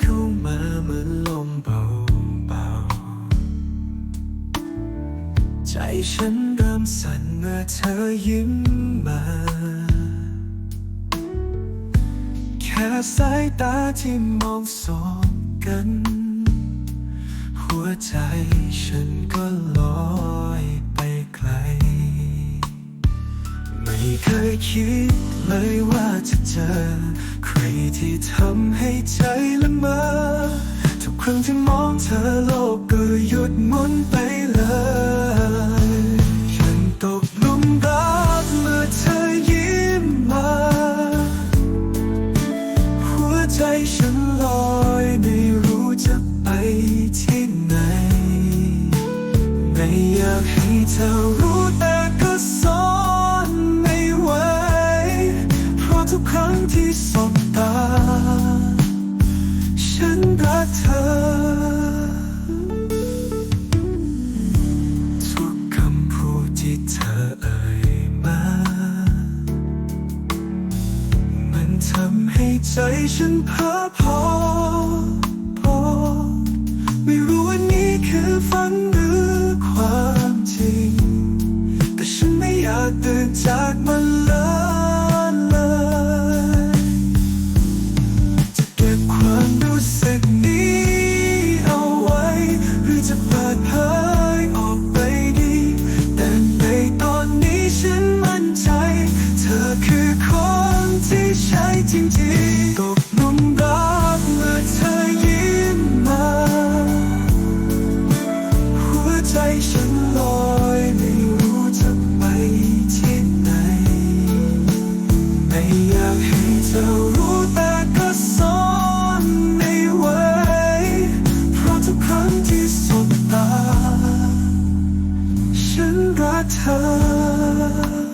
เข้ามาเหมือนลมเบาๆ ใจฉันเริ่มสั่นเมื่อเธอยิ้มมา แค่สายตาที่มองสบกัน หัวใจฉันก็ลอยไปไกล ไม่เคยคิดเลยว่าจะเจอ ใครที่ทำให้ใจ ที่มองเธอโลกก็หยุดหมุนไปเลย ฉันตกลุมรักเมื่อเธอยิ้มมา หัวใจฉันลอยไม่รู้จะไปที่ไหน ไม่อยากให้เธอรู้แต่ก็ซ่อนไม่ไหว เพราะทุกครั้งที่สบตา ฉันรักเธอำให้ใจฉันเพ้อพอพอ ไม่รู้ว่านี่คือฝันหรือความจริง แต่ฉันไม่อยากเดินจากมันเลยเลยจะเก็บความรู้สึกนี้เอาไว้ หรือจะเปิดเผยออกไปดี แต่ในตอนนี้ฉันมั่นใจ เธอคือคน ช่จริงๆตกหลุมรักเมื่อเธอยิ้มมา หัวใจฉันลอยไม่รู้จะไปที่ไหน ไม่อยากให้เธอรู้แต่ก็ซ่อนไม่ไหวเพราะทุกครั้งที่สบตา ฉันรักเธอ